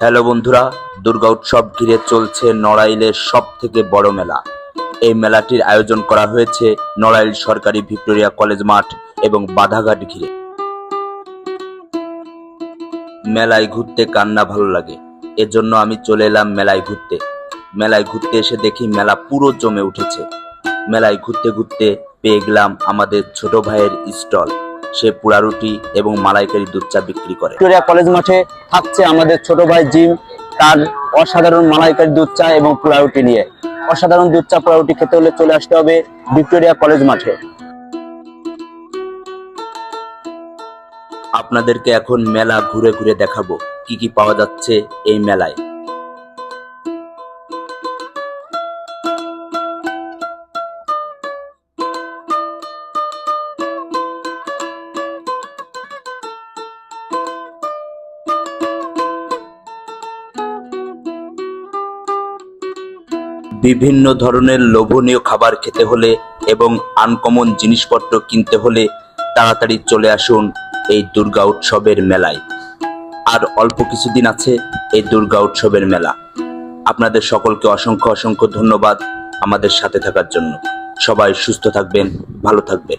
Hello বন্ধুরা, দুর্গা উৎসব ঘিরে চলছে নড়াইলের সব থেকে বড় মেলা। এই মেলাটির আয়োজন করা হয়েছে নড়াইল সরকারি ভিক্টোরিয়া কলেজ মাঠ এবং বাধাঘাট ঘিরে। মেলায় ঘুরতে কান্না ভালো লাগে? এজন্য আমি চলে এলাম মেলায় ঘুরতে। মেলায় ঘুরতে এসে দেখি মেলা পুরো জমে উঠেছে। মেলায় ঘুরতে ঘুরতে পেয়ে গেলাম আমাদের ছোট ভাইয়ের স্টল। সে পুরা রুটি এবং মালাইকারি দুধ চা বিক্রি করে। ভিক্টোরিয়া কলেজ মাঠে থাকছে আমাদের ছোট ভাই জিম তার অসাধারণ মালাইকারি দুধ চা এবং পোলাউটি নিয়ে। অসাধারণ দুধ চা পোলাউটি খেতে হলে চলে আসতে হবে ভিক্টোরিয়া কলেজ মাঠে। আপনাদেরকে এখন মেলা ঘুরে ঘুরে দেখাবো কি কি পাওয়া যাচ্ছে এই মেলায়। বিভিন্ন ধরনের লোভনীয় খাবার খেতে হলে এবং আনকমন জিনিসপত্র কিনতে হলে তাড়াতাড়ি চলে আসুন এই দুর্গা উৎসবের মেলায়। আর অল্প কিছুদিন আছে এই দুর্গা উৎসবের মেলা। আপনাদের সকলকে অসংখ্য অসংখ্য ধন্যবাদ আমাদের সাথে থাকার জন্য। সবাই সুস্থ থাকবেন, ভালো থাকবেন।